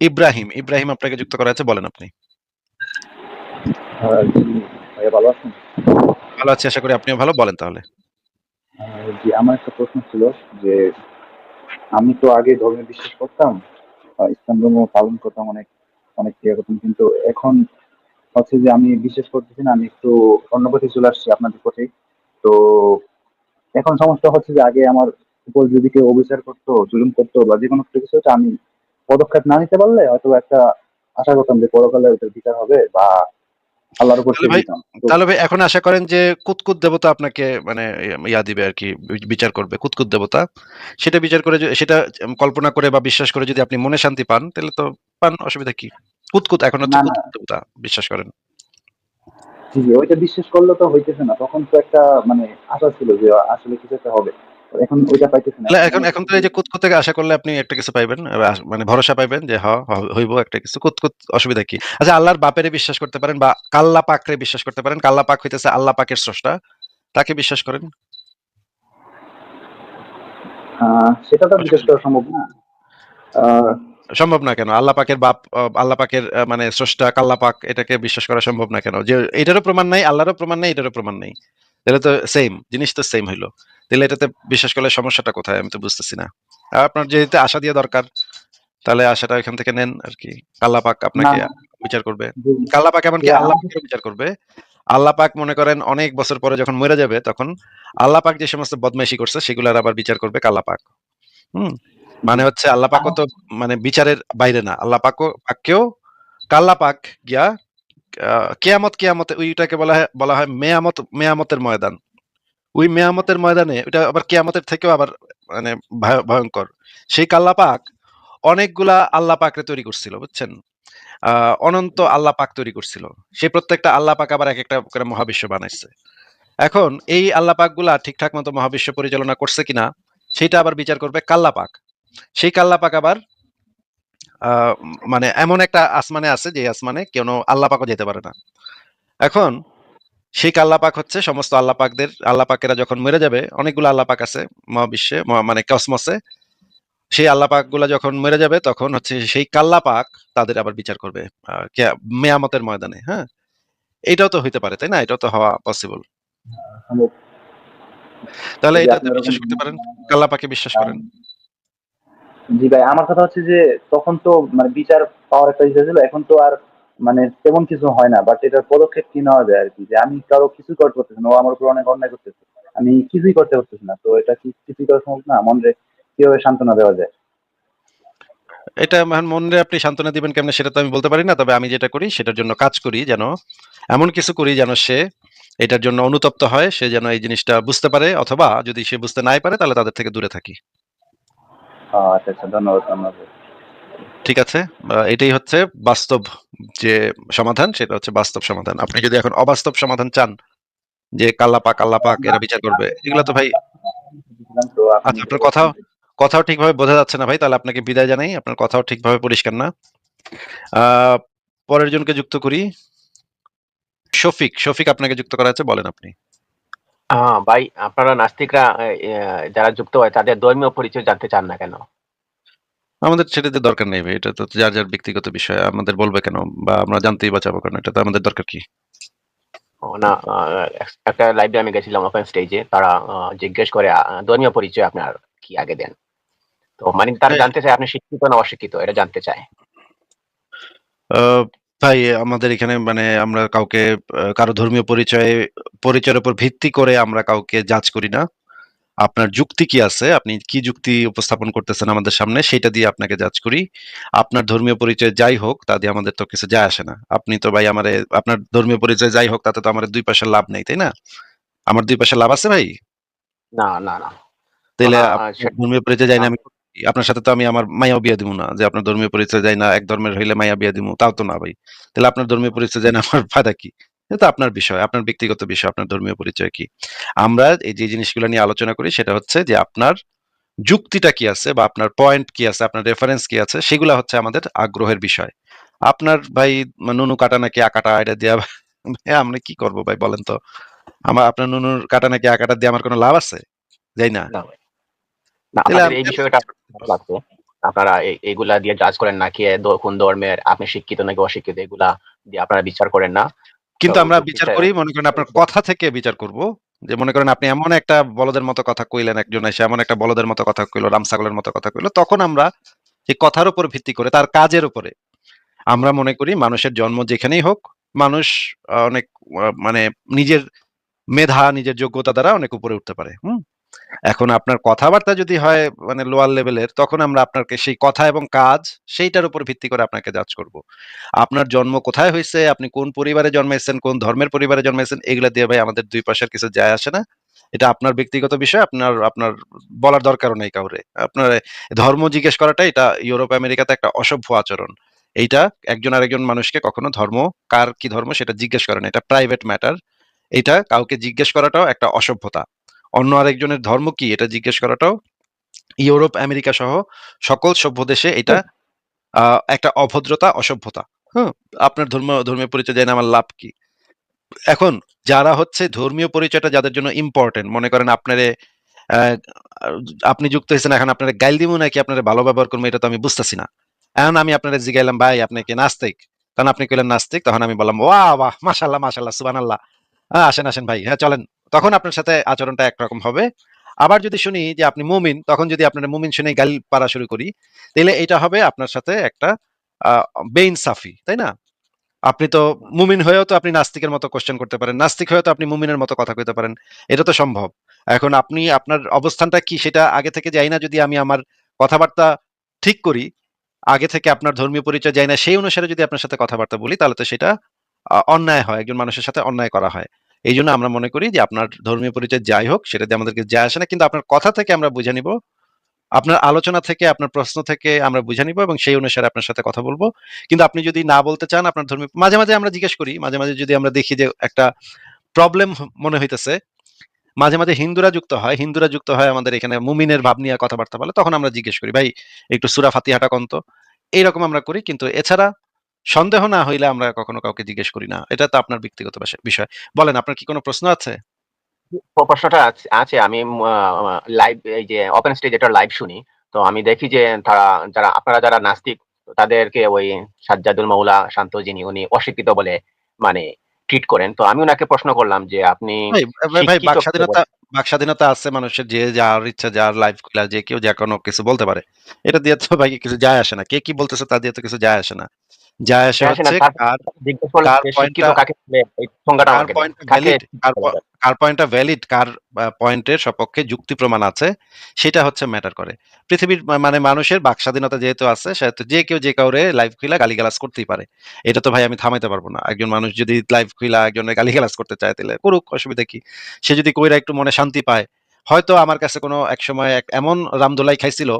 ইব্রাহিম, ইব্রাহিম আপনাকে যুক্ত করা আছে বলেন আপনি। ভাইয়া ভালো আছেন? ভালো আছি আশা করি আপনিও ভালো। বলেন তাহলে। জি, আমার একটা প্রশ্ন ছিল যে আমি তো আগে ধর্মে বিশ্বাস করতাম। ইসলাম ধর্ম পালন করতাম অনেক, অনেক ইয়ে করতাম। কিন্তু এখন হচ্ছে যে আমি বিশ্বাস করতেছি না। আমি একটু অন্য পথে চলে আসছি আপনাদের পথেই। তো এখন সমস্যা হচ্ছে যে আগে আমার উপর যদি কেউ অবিচার করতো, জুলুম করতো বা যে কোনো কিছু আমি পদক্ষেপ না নিতে পারলে হয়তো একটা আশা করতাম যে পরকালে ওটার বিচার হবে বা আল্লাহর উপর তাহলে ভাই এখন আশা করেন যে কুতকুত দেবতা আপনাকে মানে ইয়া দিবে আরকি বি বিচার করবে। কুতকুত দেবতা। সেটা বিচার করে সেটা কল্পনা করে বা বিশ্বাস করে যদি আপনি মনে শান্তি পান, তাহলে তো পান অসুবিধা কি? কুতকুত এখন হচ্ছে। কুতকুত দেবতা বিশ্বাস করেন। জি, ওইটা বিশ্বাস করলে তো হইতেছে না। তখন তো একটা মানে আশা ছিল যে আসলে কিছু একটা হবে। এখন ওইটা পাইতেছি না। এখন এখন তো এই যে কুতকুত থেকে আশা করলে আপনি একটা কিছু পাইবেন। মানে ভরসা পাইবেন যে হ হ হইব একটা কিছু। কুতকুত অসুবিধা কি? আচ্ছা আল্লাহর বাপেরে বিশ্বাস করতে পারেন বা কাল্লা পাকরে বিশ্বাস করতে পারেন। কাল্লা পাক হইতেছে আল্লাহ পাকের স্রষ্টা। তাকে বিশ্বাস করেন। সেটা তো বিশ্বাস করা সম্ভব না। সম্ভব না কেন? আল্লাহ পাকের বাপ আল্লাহ পাকের মানে স্রষ্টা কাল্লা পাক এটাকে বিশ্বাস করা সম্ভব না কেন? যে এটারও প্রমাণ নাই, আল্লাহরও প্রমাণ নাই, এটারও প্রমাণ নেই। তাহলে তো সেম জিনিস তো সেম হইল। তাহলে এটাতে বিশ্বাস করলে সমস্যাটা কোথায়? আমি তো বুঝতেছি না। আর আপনার যেহেতু আশা দিয়া দরকার, তাহলে আশাটা এখান থেকে নেন আরকি। আল্লাহ পাক আপনাকে বিচার করবে। আল্লাহ পাক এমনকি আল্লাহ বিচার করবে। আল্লাহ পাক মনে করেন অনেক বছর পরে যখন মইরা যাবে তখন আল্লাহ পাক যে সমস্ত বদমাইশি করছে সেগুলার আবার বিচার করবে আল্লাহ পাক। হুম? মানে হচ্ছে আল্লাহ পাকও তো মানে বিচারের বাইরে না। আল্লাহ পাকও পাককেও কাল্লা পাক গিয়া কেয়ামত, কেয়ামতে ওইটাকে বলা হয় বলা হয় মেয়ামত মেয়ামতের ময়দান। ওই মেয়ামতের ময়দানে ওইটা আবার কেয়ামতের থেকেও আবার মানে ভয় ভয়ংকর। সেই কাল্লা পাক অনেকগুলা আল্লাহ পাকরে তৈরি করছিল, বুঝছেন? অনন্ত আল্লাহ পাক তৈরি করছিল। সেই প্রত্যেকটা আল্লাহ পাক আবার একেকটা করে মহাবিশ্ব বানাইছে। এখন এই আল্লাহ পাকগুলা ঠিকঠাক মতো মহাবিশ্ব পরিচালনা করছে কিনা সেটা আবার বিচার করবে কাল্লা পাক। সেই কাল্লা পাক আবার মানে এমন একটা আসমানে আছে যে আসমানে কেন আল্লাহ পাকও যেতে পারে না। এখন সেই আল্লাহ পাক হচ্ছে সমস্ত আল্লাহ পাকদের আল্লাহ পাকেরা যখন মরে যাবে অনেকগুলো আল্লাহ পাক আছে মহাবিশ্বে মানে কসমসে। সেই আল্লাহ পাকগুলা যখন মরে যাবে তখন হচ্ছে সেই কাল্লা পাক তাদের আবার বিচার করবে। মেয়ামতের ময়দানে, হ্যাঁ? এটাও তো হইতে পারে, তাই না? এটাও তো হওয়া পসিবল। তাহলে এটাতে বিশ্বাস করতে পারেন? কাল্লাপাকে বিশ্বাস করেন? জি ভাই, আমার কথা হচ্ছে যে তখন তো মানে বিচার পাওয়ার একটা ছিল। এখন তো আর মানে তেমন কিছু হয় না। বাট এটার পদক্ষেপ কি নেওয়া যায় আর কি যে আমি কারও কিছুই করতে পারতেছি না। ও আমার উপর অনেক অন্যায় করতেছে। আমি কিছুই করতে পারতেছি না। তো এটা কি কিছুই করা সম্ভব না? মনরে কীভাবে সান্ত্বনা দেওয়া যায়? এটা মনরে আপনি সান্ত্বনা দিবেন কেমনে সেটা তো আমি বলতে পারি না। তবে আমি যেটা করি সেটার জন্য কাজ করি যেন এমন কিছু করি যেন সে এটার জন্য অনুতপ্ত হয়। সে যেন এই জিনিসটা বুঝতে পারে অথবা যদি সে বুঝতে নাই পারে তাহলে তাদের থেকে দূরে থাকি। আচ্ছা, আচ্ছা। ধন্যবাদ, ধন্যবাদ। ঠিক আছে? এটাই হচ্ছে বাস্তব যে সমাধান সেটা হচ্ছে বাস্তব সমাধান। আপনি যদি এখন অবাস্তব সমাধান চান যে কাল্লা পাক, আল্লাহ পাক এরা বিচার করবে। এগুলা তো ভাই আচ্ছা আপনার কথাও কথাও ঠিকভাবে বোঝা যাচ্ছে না ভাই। তাহলে আপনাকে বিদায় জানাই। আপনার কথাও ঠিকভাবে পরিষ্কার না। পরের জনকে যুক্ত করি। শফিক, শফিক আপনাকে যুক্ত করা আছে বলেন আপনি। আ ভাই আপনারা নাস্তিকরা যারা যুক্ত হয় তাদের ধর্মীয় পরিচয় জানতে চান না কেন? আমাদের সেটাতে দরকার নেই ভাই। এটা তো যার, যার ব্যক্তিগত বিষয়। আমাদের বলবে কেন? বা আমরা জানতেই বা চাবো কেন? এটাতে আমাদের দরকার কি? না একটা লাইভে আমি গেছিলাম ওপেন স্টেজে। তারা জিজ্ঞেস করে ধর্মীয় পরিচয় আপনার কি আগে দেন। তো মানে তারা হ্যাঁ। জানতে চায় আপনি শিক্ষিত না অশিক্ষিত এটা জানতে চায়। ভাই আমাদের এখানে মানে আমরা কাউকে কারও ধর্মীয় পরিচয়ে পরিচয়ের উপর ভিত্তি করে আমরা কাউকে জাজ করি না। আপনার যুক্তি কি আছে? আপনি কি যুক্তি উপস্থাপন করতেছেন আমাদের সামনে সেটা দিয়ে আপনাকে জাজ করি। আপনার ধর্মীয় পরিচয় যাই হোক তা দিয়ে আমাদের তো কিছু যায় আসে না। আপনি তো ভাই আমার আপনার ধর্মীয় পরিচয় যাই হোক তাতে তো আমার ২ পয়সার লাভ নেই, তাই না? আমার ২ পয়সা লাভ আছে ভাই? না, না, না। সে ধর্মীয় পরিচয় যাই না আমি আপনার সাথে তো আমি আমার মায়া বিয়া দিব না। যে আপনার ধর্মীয় পরিচয় যাই না, এক ধর্মের হইলে মায়া বিয়া দিমু, তাও তো না ভাই। তাহলে আপনার ধর্মীয় পরিচয় যাই না আমার ফায়দা কি? এটা আপনার বিষয়, আপনার ব্যক্তিগত বিষয়, আপনার ধর্মীয় পরিচয় কি? আমরা এই যে জিনিসগুলো নিয়ে আলোচনা করি সেটা হচ্ছে যে আপনার যুক্তিটা কি আছে বা আপনার পয়েন্ট কি আছে, আপনার রেফারেন্স কি আছে সেগুলা হচ্ছে আমাদের আগ্রহের বিষয়। আপনার ভাই নুনু কাটা নাকি আকাটা এটা দিয়া ভাই আমরা কি করব ভাই বলেন তো? আমার আপনার নুনুর কাটা নাকি আকাটা দিয়ে আমার কোন লাভ আছে? যাই না। এই বিষয়টা। আপনারা এগুলা দিয়ে জাজ করেন না কে কোন ধর্মের আপনি শিক্ষিত নাকি অশিক্ষিত এগুলা দিয়ে আপনারা বিচার করেন না কিন্তু আমরা বিচার করি মনে করেন আপনার কথা থেকে বিচার করব। যে মনে করেন আপনি এমন একটা বলদের মতো কথা কইলেন একজন এসে এমন একটা বলদের মতো কথা কইলো রাম ছাগলের মতো কথা কইলো তখন আমরা সেই কথার উপর ভিত্তি করে তার কাজের উপরে আমরা মনে করি মানুষের জন্ম যেখানেই হোক মানুষ অনেক মানে নিজের মেধা নিজের যোগ্যতা দ্বারা অনেক উপরে উঠতে পারে। হুম? এখন আপনার কথাবার্তা যদি হয় মানে লোয়ার লেভেলের তখন আমরা আপনাকে সেই কথা এবং কাজ সেইটার উপর ভিত্তি করে আপনাকে জাজ করব। আপনার জন্ম কোথায় হয়েছে আপনি কোন পরিবারে জন্মেছেন কোন ধর্মের পরিবারে জন্মেছেন এগুলা দিয়ে ভাই আমাদের দুই পাশের কিছু যায় আসে না। এটা আপনার ব্যক্তিগত বিষয়, আপনার আপনার বলার দরকারও নেই কাউরে। আপনার ধর্ম জিজ্ঞেস করাটা এটা ইউরোপ, আমেরিকাতে একটা অসভ্য আচরণ। এইটা একজন আরেকজন মানুষকে কখনো ধর্ম, কার কি ধর্ম সেটা জিজ্ঞেস করে না, এটা প্রাইভেট ম্যাটার এটা কাউকে জিজ্ঞেস করাটাও একটা অসভ্যতা। অন্য আরেকজনের ধর্ম কি? এটা জিজ্ঞেস করাটাও ইউরোপ আমেরিকা সহ সকল সভ্য দেশে এটা একটা অভদ্রতা অসভ্যতা। হ্যাঁ আপনার ধর্ম ধর্মীয় পরিচয় জানে আমার লাভ কি? এখন যারা হচ্ছে ধর্মীয় পরিচয়টা যাদের জন্য ইম্পর্টেন্ট মনে করেন আপনারে আহ, আপনি যুক্ত হয়েছেন এখন আপনার গাইল দিব নাকি আপনার ভালো ব্যবহার করব এটা তো আমি বুঝতেছি না। এখন আমি আপনার জিগাইলাম ভাই আপনি কি নাস্তিক? তখন আপনি কইলেন নাস্তিক। তখন আমি বললাম ওয়া বাহ মাশাল্লাহ মাশাল্লাহ সুবান আল্লাহ হ্যাঁ আসেন আসেন ভাই হ্যাঁ চলেন। তখন আপনার সাথে আচরণটা একরকম হবে। আবার যদি শুনি যে আপনি মুমিন, তখন যদি আপনার মুমিন শুনে গাল পারা শুরু করি তাহলে এটা হবে আপনার সাথে একটা বেইন সাফি তাই না? আপনি তো মুমিন হয়েও তো আপনি নাস্তিকের মতো কোশ্চেন করতে পারেন, নাস্তিক হয়েও তো আপনি মুমিনের মতো কথা কইতে পারেন, এটা তো সম্ভব। এখন আপনি, আপনার অবস্থানটা কি সেটা আগে থেকে যাই না, যদি আমি আমার কথাবার্তা ঠিক করি, আগে থেকে আপনার ধর্মীয় পরিচয় যাই না, সেই অনুসারে যদি আপনার সাথে কথাবার্তা বলি, তাহলে তো সেটা অন্যায় হয়, একজন মানুষের সাথে অন্যায় করা হয়। এই জন্য আমরা মনে করি যে আপনার ধর্মীয় পরিচয় যাই হোক সেটা দিয়ে আমাদেরকে যায় আসে না, কিন্তু আপনার কথা থেকে আমরা বুঝে নিব। আপনার আলোচনা থেকে, আপনার প্রশ্ন থেকে আমরা বুঝে নিব এবং সেই অনুসারে আপনার সাথে কথা বলব। কিন্তু আপনি যদি না বলতে চান আপনার ধর্মীয়, মাঝে মাঝে আমরা জিজ্ঞেস করি, মাঝে মাঝে যদি আমরা দেখি যে একটা প্রবলেম মনে হইতেছে, মাঝে মাঝে হিন্দুরা যুক্ত হয়, হিন্দুরা যুক্ত হয় আমাদের এখানে মুমিনের ভাব নিয়ে কথাবার্তা বলে, তখন আমরা জিজ্ঞেস করি, ভাই, একটু সুরা ফাতিহাটা কন্ত এইরকম আমরা করি, কিন্তু এছাড়া সন্দেহ না হইলে আমরা কখনো কাউকে জিজ্ঞেস করি না। এটা তো আপনার ব্যক্তিগত বিষয়। বলেন আপনার কি কোনো প্রশ্ন আছে? প্রশ্নটা আছে- আমি লাইভ এই যে ওপেন স্টেজ এটা লাইভ শুনি তো আমি দেখি যে তারা যারা আপনারা যারা নাস্তিক তাদেরকে ওই সাজ্জাদুল মাওলা শান্ত যিনি উনি অশিক্ষিত বলে মানে ট্রিট করেন। তো আমি ওনাকে প্রশ্ন করলাম যে আপনি ভাই বাক স্বাধীনতা বাক স্বাধীনতা আছে মানুষের যে যার ইচ্ছা যার লাইফ খুলা যে কেউ যে কোনো কিছু বলতে পারে। এটা দিয়ে তো ভাই কিছু যায় আসে না। কে কি বলতেছে তা দিয়ে তো কিছু যায় আসে না। যায় আসে না, হচ্ছে কার কার পয়েন্টটা ভ্যালিড কার পয়েন্টের সপক্ষে যুক্তি প্রমাণ আছে সেটা হচ্ছে ম্যাটার করে। পৃথিবীর মানে মানুষের বাক স্বাধীনতা যেহেতু আছে সেহেতু যে কেউ যে কাউরে লাইভ খুলা গালিগালাজ করতেই পারে। এটা তো ভাই আমি থামাইতে পারব না। একজন মানুষ যদি লাইভ খুলা একজনের গালিগালাজ করতে চায় তাহলে করুক অসুবিধা কি? সে যদি কইরা একটু মনে শান্তি পায় হয়তো আমার কাছে কোনো এক সময় এমন রামদোলাই খাইছিল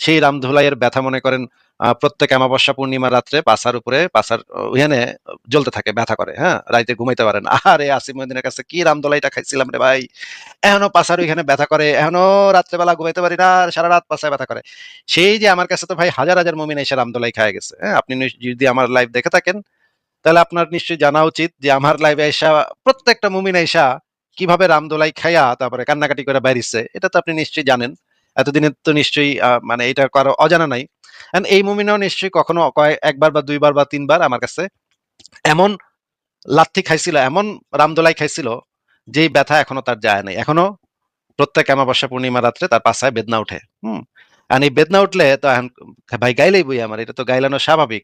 সেই রামধুলাইয়ের ব্যথা মনে করেন প্রত্যেক অমাবস্যা পূর্ণিমা রাত্রে পাশার উপরে, পাশার ওইখানে জ্বলতে থাকে, ব্যথা করে হ্যাঁ রাইতে ঘুমাইতে পারে না। আরে আসিম মদিনের কাছে কি রামদোলাইটা খাইছিলাম রে ভাই? এখনও পাশার ওইখানে ব্যথা করে, এখনও রাত্রেবেলা ঘুমাইতে পারি না, আর সারা রাত পাশায় ব্যথা করে। সেই যে আমার কাছে তো ভাই হাজার হাজার মমিন এসে রামদোলাই খায় গেছে হ্যাঁ আপনি যদি আমার লাইভ দেখে থাকেন, তাহলে আপনার নিশ্চয়ই জানা উচিত যে আমার লাইভে এসা, প্রত্যেকটা মুমিন এসা কীভাবে রামদোলাই খাইয়া তারপরে কান্নাকাটি করে বাইরিছে এটা তো আপনি নিশ্চয়ই জানেন। এতদিনে তো নিশ্চয়ই মানে এটা কারও অজানা নাই। And এই মুমিনাও নিশ্চয়ই কখনো কয়েক একবার বা দুইবার বা তিনবার আমার কাছে এমন লাথি খাইছিল, এমন রামদোলাই খাইছিল, যেই ব্যথা এখনও তার যায় নাই। এখনও প্রত্যেক অমাবস্যা পূর্ণিমা রাত্রে তার পাশায় বেদনা উঠে। হুম? আর এই বেদনা উঠলে তো এখন ভাই গাইলেই বই আমার, এটা তো গাইলানো স্বাভাবিক।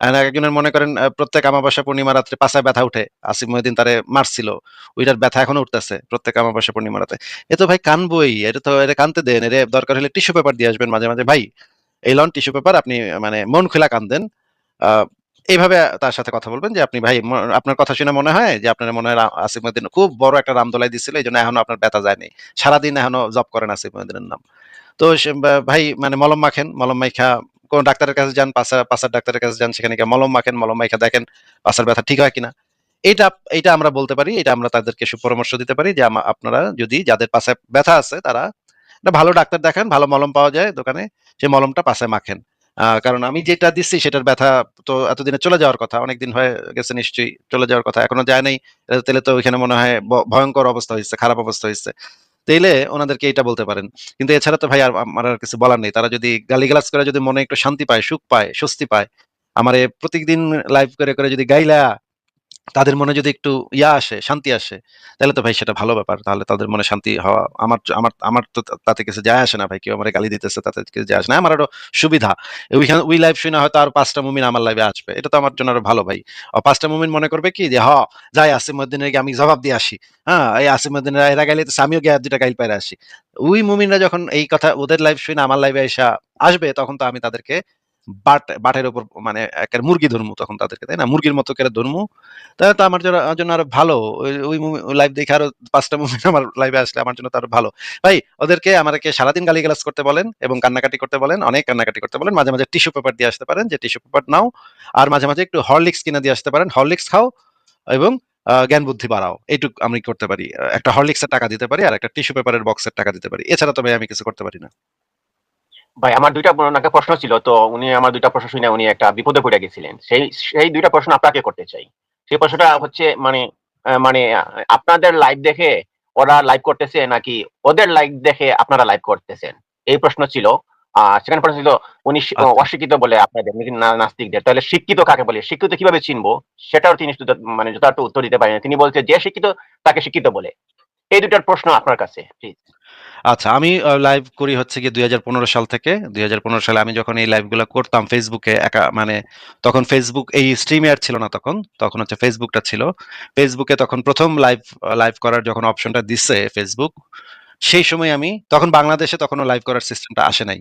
একজনের মনে করেন প্রত্যেক অমাবস্যা পূর্ণিমা রাত্রে পাশায় ব্যথা উঠে, আসিফ মহিদিন তারে মারছিল। ওইটার ব্যথা এখনও উঠতেছে প্রত্যেক অমাবস্যা পূর্ণিমা রাতে। এ তো ভাই কানবই এটা তো এটা কানতে দেন, এর দরকার হলে টিস্যু পেপার দিয়ে আসবেন মাঝে মাঝে। ভাই, এই লন টিস্যু পেপার আপনি মানে মন খোলা কান্দেন এইভাবে তার সাথে কথা বলবেন যে আপনি ভাই আপনার কথা শুনে মনে হয় যে আপনার মনে হয় আসিফ মহিদিন খুব বড় একটা রামদোলাই দিছিল এই জন্য এখনও আপনার ব্যথা যায়নি। সারাদিন এখনও জব করেন আসিফ মহিদিনের নাম। তো ভাই মানে মলম মাখেন, মলম মাইখা কোন ডাক্তারের কাছে যান, পাশা, পাশার ডাক্তারের কাছে যান, সেখানে গিয়ে মলম মাখেন, মলম মাইখা দেখেন, পাশার ব্যথা ঠিক হয় কিনা। এইটা এইটা আমরা বলতে পারি, এটা আমরা তাদেরকে সুপরামর্শ দিতে পারি যে আপনারা যদি যাদের পাশে ব্যথা আছে তারা একটা ভালো ডাক্তার দেখান, ভালো মলম পাওয়া যায় দোকানে সেই মলমটা পাশে মাখেন। কারণ আমি যেটা দিচ্ছি সেটার ব্যথা তো এতদিনে চলে যাওয়ার কথা, অনেকদিন হয়ে গেছে নিশ্চয়ই চলে যাওয়ার কথা, এখনও যায় নাই তাহলে তো ওইখানে মনে হয় ভয়ঙ্কর অবস্থা হয়েছে খারাপ অবস্থা হয়েছে তাইলে ওনাদেরকে এটা বলতে পারেন। কিন্তু এছাড়া তো ভাই আর আমার আর কিছু বলার নেই। তারা যদি গালিগালাজ করে, যদি মনে একটু শান্তি পায়, সুখ পায়, স্বস্তি পায়, আমার প্রতিদিন লাইভ করে করে যদি গাইলা তাদের মনে যদি একটু ইয়া আসে, শান্তি আসে, তাহলে তো ভাই সেটা ভালো ব্যাপার। তাহলে তাদের মনে শান্তি হওয়া আমার আমার আমার তো তাতে কিছু যায় আসে না ভাই। কেউ আমার গালি দিতেছে, তাতে কিছু যায় আসে না। আমার আরও সুবিধা। ওইখানে ওই লাইভ শুনে হয়তো আর পাঁচটা মুমিন আমার লাইভে আসবে। এটা তো আমার জন্য আরও ভালো ভাই। পাঁচটা মুমিন মনে করবে কি যে, হ, যাই আসিমুদ্দিনের আমি জবাব দিয়ে আসি। হ্যাঁ এই আসিমুদ্দিনের এরা গাইলে তো আমিও গিয়ে দুটা গাইল পাইরে আসি। ওই মুমিনরা যখন এই কথা, ওদের লাইভ শুনে আমার লাইভে এসে আসবে, তখন তো আমি তাদেরকে বাট, বাটের উপর মানে একের মুরগি ধর্মু তখন তাদেরকে, তাই না? মুরগির মতো করে ধর্মু। তাহলে তো আমার জন্য আরও ভালো। ওই ওই লাইভ দেখে আরও পাঁচটা মুভি আমার লাইভে আসলে আমার জন্য তো ভালো। ভাই, ওদেরকে, আমাদেরকে সারাদিন গালি গালাজ করতে বলেন এবং কান্নাকাটি করতে বলেন, অনেক কান্নাকাটি করতে বলেন। মাঝে মাঝে টিস্যু পেপার দিয়ে আসতে পারেন, যে টিস্যু পেপার নাও। আর মাঝে মাঝে একটু হরলিক্স কিনে দিয়ে আসতে পারেন। হরলিক্স খাও এবং জ্ঞান বুদ্ধি বাড়াও। এইটুক আমি করতে পারি। একটা হরলিক্সের টাকা দিতে পারি আর একটা টিস্যু পেপারের বক্সের টাকা দিতে পারি। এছাড়া তো ভাই আমি কিছু করতে পারি না। ভাই আমার দুইটা ওনাকে প্রশ্ন ছিল তো উনি আমার দুইটা প্রশ্ন শুনে উনি একটা বিপদে পড়ে গেছিলেন। সেই সেই দুইটা প্রশ্ন আপনাকে করতে চাই। সেই প্রশ্নটা হচ্ছে মানে মানে আপনাদের লাইভ দেখে ওরা লাইভ করতেছে নাকি ওদের লাইভ দেখে আপনারা লাইভ করতেছেন? এই প্রশ্ন ছিল। আহ সেখানে প্রশ্ন ছিল উনি আচ্ছা। অশিক্ষিত বলে আপনাদের নাস্তিকদের? তাহলে শিক্ষিত কাকে বলে? শিক্ষিত কীভাবে চিনবো? সেটাও তিনি মানে যথার্থ উত্তর দিতে পারেন। তিনি বলছে যে শিক্ষিত তাকে শিক্ষিত বলে। এই দুটার প্রশ্ন আপনার কাছে প্লিজ আচ্ছা আমি লাইভ করি হচ্ছে কি দুই সাল থেকে। দুই সালে আমি যখন এই লাইভগুলো করতাম ফেসবুকে একা মানে তখন ফেসবুক এই স্ট্রিমিয়ার ছিল না তখন তখন হচ্ছে ফেসবুকটা ছিল। ফেসবুকে তখন প্রথম লাইভ লাইভ করার যখন অপশনটা দিচ্ছে ফেসবুক সেই সময় আমি, তখন বাংলাদেশে তখনও লাইভ করার সিস্টেমটা আসে নাই।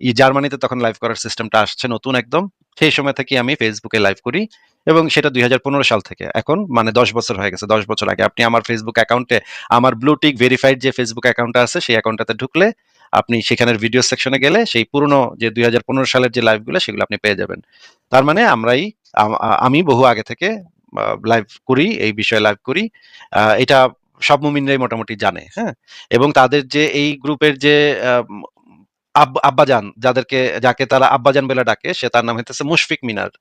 জার্মানিতে তখন লাইভ করার সিস্টেমটা আসছে নতুন একদম। সেই সময় থেকে আমি ফেসবুকে লাইভ করি এবং সেটা দুই হাজার পনেরো সাল থেকে। এখন মানে দশ বছর হয়ে গেছে, দশ বছর আগে। আপনি আমার ফেসবুক অ্যাকাউন্টে আমার ব্লুটিক ভেরিফাইড যে ফেসবুক অ্যাকাউন্টটা আছে, সেই অ্যাকাউন্টটাতে ঢুকলে আপনি সেখানের ভিডিও সেকশনে গেলে সেই পুরনো যে দুই হাজার পনেরো সালের যে লাইভগুলো সেগুলো আপনি পেয়ে যাবেন। তার মানে আমরাই, আমি বহু আগে থেকে লাইভ করি, এই বিষয়ে লাইভ করি। এটা সব মুমিনরাই মোটামুটি জানে হ্যাঁ? এবং তাদের যে এই গ্রুপের যে আব্বাজান যাদেরকে যাকে তারা আব্বাজান বলে ডাকে সে তার নাম হইতেছে মুশফিক মিনার।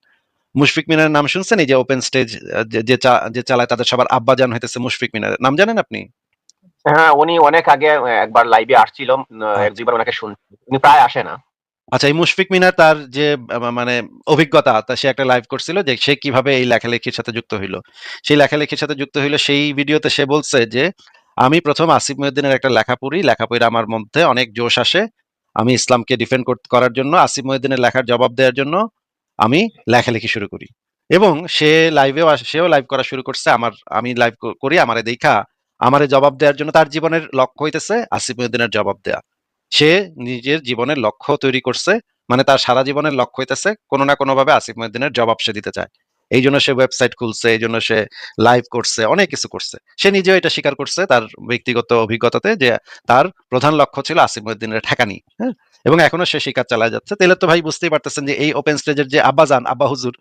মুশফিক মিনারের নাম শুনছেন? এই যে ওপেন স্টেজ যে যে চালায় তাদের সবার আব্বাজান হইতেছে মুশফিক মিনার নাম জানেন আপনি? হ্যাঁ উনি অনেক আগে একবার লাইভে আসছিল এক আচ্ছা। দুইবার ওনাকে শুন উনি প্রায় আসে না। আচ্ছা এই মুশফিক মিনার তার যে মানে অভিজ্ঞতা তা সে একটা লাইভ করছিল যে সে কীভাবে এই লেখালেখির সাথে যুক্ত হইল। সেই লেখালেখির সাথে যুক্ত হইল সেই ভিডিওতে সে বলছে যে আমি প্রথম আসিফ মহিউদ্দিনের একটা লেখা পড়ি। লেখা পড়ে আমার মধ্যে অনেক জোশ আসে। আমি ইসলামকে ডিফেন্ড করার জন্য, আসিফ মহিউদ্দিনের লেখার জবাব দেওয়ার জন্য আমি লেখালেখি শুরু করি। এবং সে লাইভেও সেও লাইভ করা শুরু করছে, আমার, আমি লাইভ করি, আমারে দেখা, আমারে জবাব দেওয়ার জন্য তার জীবনের লক্ষ্য হইতেছে আসিফ মহিউদ্দিনের জবাব দেয়া। সে নিজের জীবনের লক্ষ্য তৈরি করছে মানে তার সারা জীবনের লক্ষ্য হইতেছে, কোনো না কোনো ভাবে আসিফ মহিউদ্দিনের জবাব সে দিতে চায়। এই জন্য সে ওয়েবসাইট খুলছে এই জন্য সে লাইভ করছে অনেক কিছু করছে। সে নিজেও এটা স্বীকার করছে তার ব্যক্তিগত অভিজ্ঞতাতে যে তার প্রধান লক্ষ্য ছিল আসিফ মহিউদ্দিনের ঠেকানি হ্যাঁ? এবং এখনও সে শিকার চালায় যাচ্ছে। তাহলে তো ভাই বুঝতেই পারতেছেন যে এই ওপেন স্টেজের যে আব্বাজান আব্বা হুজুর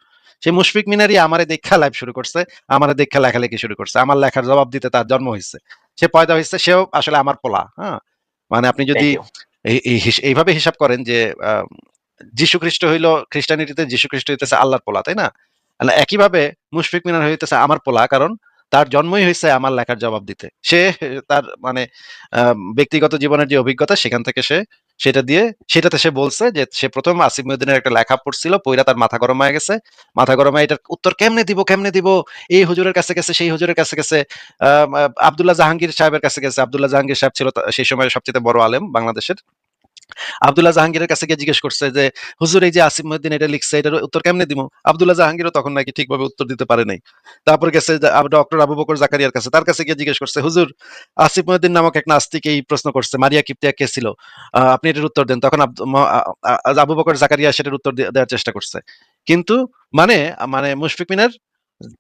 সে মুশফিক মিনারি আমারে দেখা লাইভ শুরু করছে আমারে দেখা লেখালেখি শুরু করছে। আমার লেখার জবাব দিতে তার জন্ম হয়েছে। সে পয়দা হয়েছে সেও আসলে আমার পোলা হ্যাঁ? মানে আপনি যদি এই এই এইভাবে হিসাব করেন যে আহ, যীশু খ্রিস্ট হইল খ্রিস্টানিটিতে যীশু খ্রিস্ট হইতেছে আল্লাহর পোলা তাই না? একইভাবে মুশফিক মিনার হইতেছে আমার পোলা কারণ তার জন্মই হয়েছে আমার লেখার জবাব দিতে। সে তার মানে ব্যক্তিগত জীবনের যে অভিজ্ঞতা সেখান থেকে সে সেটা দিয়ে সেটাতে সে বলছে যে সে প্রথম আসিফ মহিউদ্দিনের একটা লেখা পড়ছিল পইরা তার মাথা গরম হয়ে গেছে। মাথা গরম এটার উত্তর কেমনে দিব কেমনে দিব? এই হুজুরের কাছে গেছে সেই হুজুরের কাছে গেছে। আহ, আব্দুল্লাহ জাহাঙ্গীর সাহেবের কাছে গেছে। আব্দুল্লাহ জাহাঙ্গীর সাহেব ছিল সেই সময় সবচেয়ে বড় আলেম বাংলাদেশের। আব্দুল্লাহ জাহাঙ্গীরের কাছে গিয়ে জিজ্ঞেস করছে যে, হুজুর, এই যে আসিফ মহিউদ্দিন এটা লিখছে, এটার উত্তর কেমনে দিব আব্দুল্লাহ জাহাঙ্গীরও তখন নাকি ঠিকভাবে উত্তর দিতে পারে নাই। তারপর গেছে ডক্টর আবু বকর জাকারিয়ার কাছে, তার কাছে গিয়ে জিজ্ঞেস করছে, হুজুর, আসিফ মহিউদ্দিন নামক এক নাস্তিক এই প্রশ্ন করছে, মারিয়া কিপ্তিয়া কে ছিল? আপনি এটার উত্তর দেন। তখন আবু বকর জাকারিয়া সেটার উত্তর দেওয়ার চেষ্টা করছে। কিন্তু মানে মানে মুশফিক মিনার,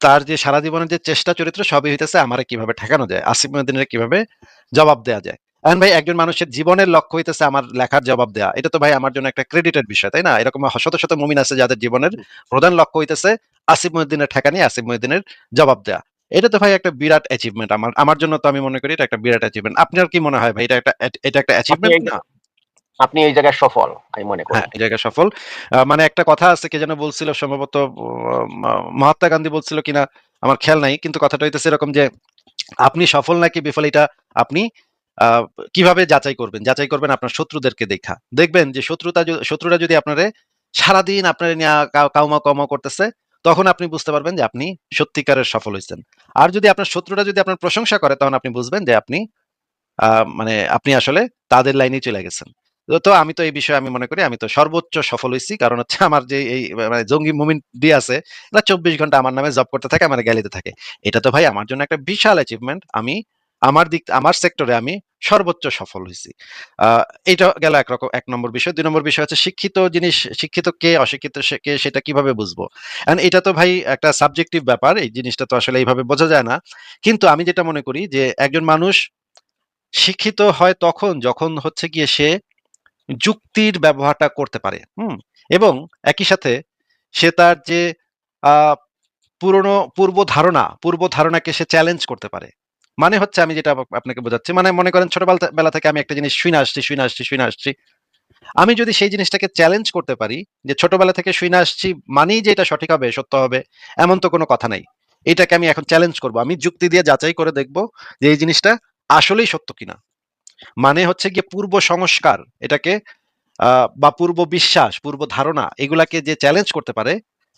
তার যে সারা জীবনের যে চেষ্টা চরিত্র, সবই হইতেছে আমার কীভাবে ঠেকানো যায়, আসিফ মহিউদ্দিনের কীভাবে জবাব দেওয়া যায়। এখন ভাই একজন মানুষের জীবনের লক্ষ্য হইতেছে আমার লেখার জবাব দেওয়া এটা তো ভাই আমার জন্য একটা ক্রেডিটেড বিষয় তাই না? এরকম শত শত মুমিন আছে যাদের জীবনের প্রধান লক্ষ্য হইতেছে আসিফ মহিউদ্দিনের ঠেকানি আসিফ মহিউদ্দিনের জবাব দেওয়া এটা তো ভাই একটা বিরাট অ্যাচিভমেন্ট আমার আমার জন্য তো আমি মনে করি এটা একটা বিরাট অ্যাচিভমেন্ট আপনার কি মনে হয় ভাই এটা একটা এটা একটা অ্যাচিভমেন্ট না? আপনি এই জায়গায় সফল আমি মনে করি। হ্যাঁ এই জায়গায় সফল। মানে একটা কথা আছে কে যেন বলছিল সম্ভবত মহাত্মা গান্ধী বলছিল কিনা আমার খেয়াল নাই কিন্তু কথাটা হইতেছে এরকম যে আপনি সফল নাকি বিফল এটা আপনি কীভাবে যাচাই করবেন? যাচাই করবেন আপনার শত্রুদেরকে দেখা। দেখবেন যে শত্রুতা শত্রুরা যদি আপনারে সারাদিন আপনার নিয়ে কাউ- কাউমা কাউমা করতেছে, তখন আপনি বুঝতে পারবেন যে আপনি সত্যিকারের সফল হয়েছেন আর যদি আপনার শত্রুরা যদি আপনার প্রশংসা করে, তখন আপনি বুঝবেন যে আপনি মানে আপনি আসলে তাদের লাইনে চলে গেছেন। তো- আমি তো এই বিষয়ে আমি মনে করি, আমি তো সর্বোচ্চ সফল হয়েছি কারণ হচ্ছে আমার যে এই মানে জঙ্গি মুমিন ডি আছে এটা চব্বিশ ঘণ্টা আমার নামে জব করতে থাকে, আমার গ্যালিতে থাকে। এটা তো ভাই আমার জন্য একটা বিশাল অ্যাচিভমেন্ট আমি আমার দিক আমার সেক্টরে আমি সর্বোচ্চ সফল হয়েছি। এটা গেল একরকম এক নম্বর বিষয়। দুই নম্বর বিষয় হচ্ছে শিক্ষিত জিনিস শিক্ষিত কে, অশিক্ষিত কে, সেটা কীভাবে বুঝব? And এটা তো ভাই একটা সাবজেক্টিভ ব্যাপার। এই জিনিসটা তো আসলে এইভাবে বোঝা যায় না। কিন্তু আমি যেটা মনে করি যে একজন মানুষ শিক্ষিত হয় তখন, যখন হচ্ছে গিয়ে সে যুক্তির ব্যবহারটা করতে পারে। হুম? এবং একই সাথে সে তার যে পুরনো পূর্ব ধারণা পূর্ব ধারণাকে সে চ্যালেঞ্জ করতে পারে। মানে হচ্ছে আমি যেটা আপনাকে বোঝাচ্ছি মানে মনে করেন ছোটবেলা থেকে আমি একটা জিনিস শুনে আসছি শুনে আসছি শুনে আসছি। আমি যদি সেই জিনিসটাকে চ্যালেঞ্জ করতে পারি, যে ছোটবেলা থেকে শুনে আসছি মানেই যে এটা সঠিক হবে, সত্য হবে, এমন তো কোনো কথা নাই। এটাকে আমি এখন চ্যালেঞ্জ করব। আমি যুক্তি দিয়ে যাচাই করে দেখব যে এই জিনিসটা আসলেই সত্য কিনা। মানে হচ্ছে গিয়ে পূর্ব সংস্কার, এটাকে বা পূর্ব বিশ্বাস, পূর্ব ধারণা, এগুলাকে যে চ্যালেঞ্জ করতে পারে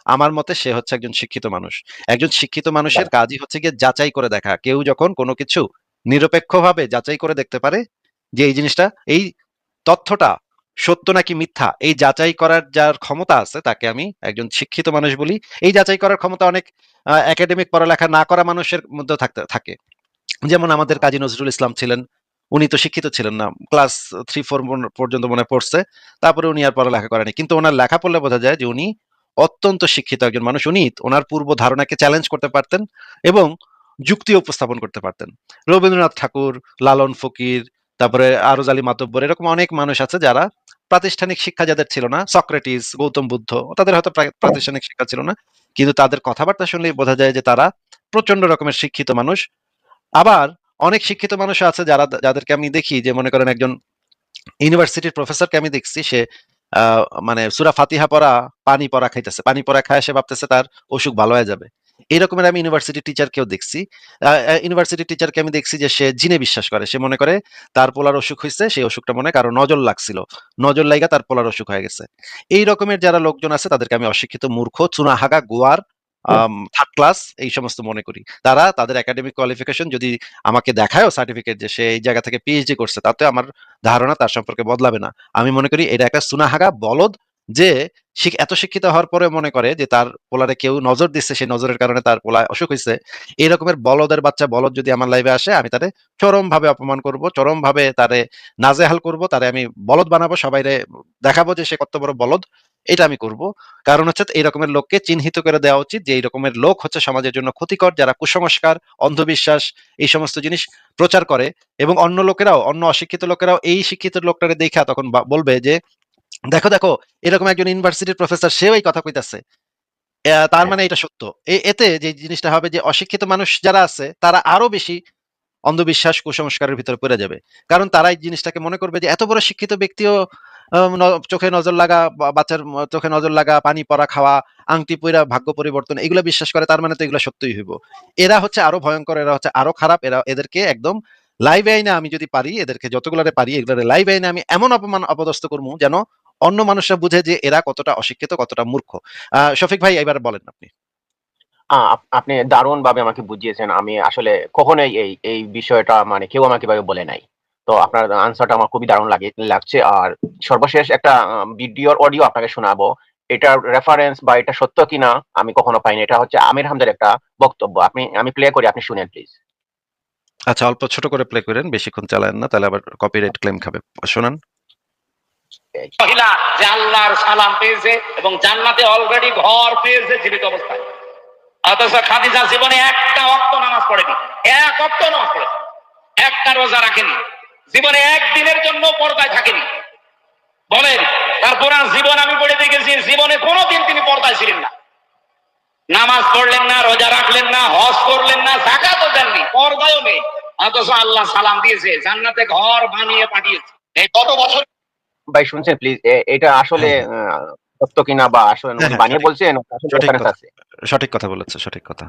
আমার মতে সে হচ্ছে একজন শিক্ষিত মানুষ। একজন শিক্ষিত মানুষের কাজই হচ্ছে গিয়ে যাচাই করে দেখা। কেউ যখন কোনো কিছু নিরপেক্ষভাবে যাচাই করে দেখতে পারে যে এই জিনিসটা, এই তথ্যটা সত্য নাকি মিথ্যা, এই যাচাই করার যার ক্ষমতা আছে তাকে আমি একজন শিক্ষিত মানুষ বলি। এই যাচাই করার ক্ষমতা অনেক একাডেমিক পড়ালেখা না করা মানুষের মধ্যে থাকতে, থাকে। যেমন আমাদের কাজী নজরুল ইসলাম ছিলেন, উনি তো শিক্ষিত ছিলেন না, ক্লাস থ্রি ফোর পর্যন্ত মনে পড়ছে, তারপরে উনি আর পড়ালেখা করেনি কিন্তু ওনার লেখা পড়লে বোঝা যায় যে উনি অত্যন্ত শিক্ষিত একজন মানুষ। উনি ওনার পূর্ব ধারণাকে চ্যালেঞ্জ করতে পারতেন এবং যুক্তি উপস্থাপন করতে পারতেন। রবীন্দ্রনাথ ঠাকুর, লালন ফকির, তারপরে আরজ আলী মাতব্বর এরকম অনেক মানুষ আছে যারা প্রাতিষ্ঠানিক শিক্ষা যাদের ছিল না, সক্রেটিস, গৌতম বুদ্ধ, তাদের হয়তো প্রাতিষ্ঠানিক শিক্ষা ছিল না, কিন্তু তাদের কথাবার্তা শুনলেই বোঝা যায় যে তারা প্রচণ্ড রকমের শিক্ষিত মানুষ। আবার অনেক শিক্ষিত মানুষ আছে যারা, যাদেরকে আমি দেখি, যে মনে করেন একজন ইউনিভার্সিটির প্রফেসরকে আমি দেখছি, সে মানে সুরা ফাতিহা পড়া, পানি পড়া খাইতেছে। পানি পড়া খায় সে ভাবতেছে তার অসুখ ভালো হয়ে যাবে। এরকমের আমি ইউনিভার্সিটি টিচারকেও দেখছি। ইউনিভার্সিটি টিচারকে আমি দেখছি যে সে জিনে বিশ্বাস করে। সে মনে করে তার পোলার অসুখ হয়েছে সেই অসুখটা মনে কারও নজর লাগছিল। নজর লাইগা তার পোলার অসুখ হয়ে গেছে। এই রকমের যারা লোকজন আছে তাদেরকে আমি অশিক্ষিত মূর্খ, চুনাহাগা, গোয়ার থার্ড ক্লাস এই সমস্ত মনে করি। তারা তাদের একাডেমিক কোয়ালিফিকেশন যদি আমাকে দেখায়ও সার্টিফিকেট যে সে এই জায়গা থেকে পিএইচডি করছে, তাতে আমার ধারণা তার সম্পর্কে বদলাবে না। আমি মনে করি এটা একটা সুনাহাগা বলদ যে এত শিক্ষিত হওয়ার পরে মনে করে যে তার পোলারে কেউ নজর দিচ্ছে সেই নজরের কারণে তার পোলা অসুখ হয়েছে এই রকমের বলদের বাচ্চা, বলদ যদি আমার লাইভে আসে, আমি তারে চরম ভাবে অপমান করব চরম ভাবে তারে নাজেহাল করব, তারে আমি বলদ বানাবো, সবাইরে দেখাবো যে সে কত বড় বলদ। এটা আমি করব। কারণ হচ্ছে এই রকমের লোককে চিহ্নিত করে দেওয়া উচিত যে এই রকমের লোক হচ্ছে সমাজের জন্য ক্ষতিকর, যারা কুসংস্কার, অন্ধবিশ্বাস, এই সমস্ত জিনিস প্রচার করে এবং অন্য লোকেরাও, অন্য অশিক্ষিত লোকেরাও এই শিক্ষিত লোকটারে দেখা তখন বলবে যে, দেখো দেখো, এরকম একজন ইউনিভার্সিটির প্রফেসর সেও এই কথা কইতাছে। তার মানে এটা সত্য। এতে যে জিনিসটা হবে যে অশিক্ষিত মানুষ যারা আছে, তারা আরও বেশি অন্ধবিশ্বাস, কুসংস্কারের ভিতরে পড়ে যাবে। কারণ তারা এই জিনিসটাকে মনে করবে যে এত বড় শিক্ষিত ব্যক্তিও চোখে নজর লাগা বাচ্চার চোখে নজর লাগা, পানি পড়া, খাওয়া, আংটি পইরা ভাগ্য পরিবর্তন, এগুলো বিশ্বাস করে তার মানে তো এগুলো সত্যই হইব। এরা হচ্ছে আরও ভয়ঙ্কর, এরা হচ্ছে আরও খারাপ, এরা এদেরকে একদম লাইভ আইনে আমি যদি পারি, এদেরকে যতগুলারে পারি, এগুলারে লাইভ আইনে আমি এমন অপমান অপদস্থ করব যেন অন্য মানুষরা বুঝে যে এরা কতটা অশিক্ষিত, কতটা মূর্খ। শফিক ভাই, এবার বলেন আপনি। আপনি দারুণ ভাবে আমাকে বুঝিয়েছেন। আমি আসলে কখনোই এই এই বিষয়টা মানে কেউ আমাকে এভাবে বলে নাই। তো আপনার আনসারটা আমার খুবই দারুণ লাগে, লাগছে। আর সর্বশেষ একটা ভিডিওর অডিও আপনাকে শোনাবো। এটার রেফারেন্স বা এটা সত্য কিনা আমি কখনো পাইনি। এটা হচ্ছে আমির হামদের একটা বক্তব্য। আপনি আমি প্লে করি আপনি শুনেন প্লিজ আচ্ছা অল্প ছোট করে প্লে করেন বেশিক্ষণ চালায়েন না তাহলে আবার কপিরাইট ক্লেম খাবে। শোনান। মহিলা যে আল্লাহর সালাম পেয়েছে এবং জান্নাতে অলরেডি ঘর পেয়েছে জীবিত অবস্থায়। অথচ খাদিজা জীবনে একটা অক্ত নামাজ পড়েনি। এক অক্ত নামাজ পড়েছে একটা রোজা রাখেনি। জীবনে একদিনের জন্য পর্দায় থাকেনি। বলেন তার পুরান জীবন আমি পড়ে দেখেছি জীবনে কোনোদিন তিনি পর্দায় ছিলেন না। নামাজ পড়লেন না রোজা রাখলেন না হজ করলেন না জাকাতও দেননি পর্দায়ও নেই। অথচ আল্লাহ সালাম দিয়েছে জান্নাতে ঘর বানিয়ে পাঠিয়েছে। এই কত বছর? ভাই শুনছেন প্লিজ এটা আসলে সত্য কিনা বা আসলে হ্যাঁ, হ্যাঁ, বানিয়ে সঠিক। বলছেন সঠিক কথা। আছে। সঠিক কথা বলেছে সঠিক কথা।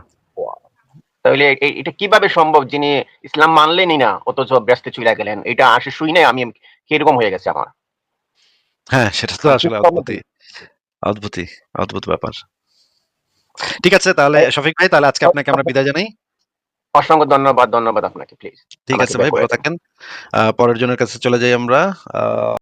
তাহলে এটা কীভাবে সম্ভব? যিনি ইসলাম মানলেনই না অথচ ব্যস্ত চলে গেলেন। এটা আসে শুই নাই আমি কীরকম হয়ে গেছে আমার। হ্যাঁ সেটা তো আসলে অদ্ভুতই। অদ্ভুতই অদ্ভুত ব্যাপার। ঠিক আছে তাহলে শফিক ভাই তাহলে আজকে আপনাকে আমরা বিদায় জানাই। অসংখ্য ধন্যবাদ ধন্যবাদ আপনাকে প্লিজ ঠিক আছে ভাই ভালো থাকেন। আহ, পরের জনের কাছে চলে যাই আমরা। আহ,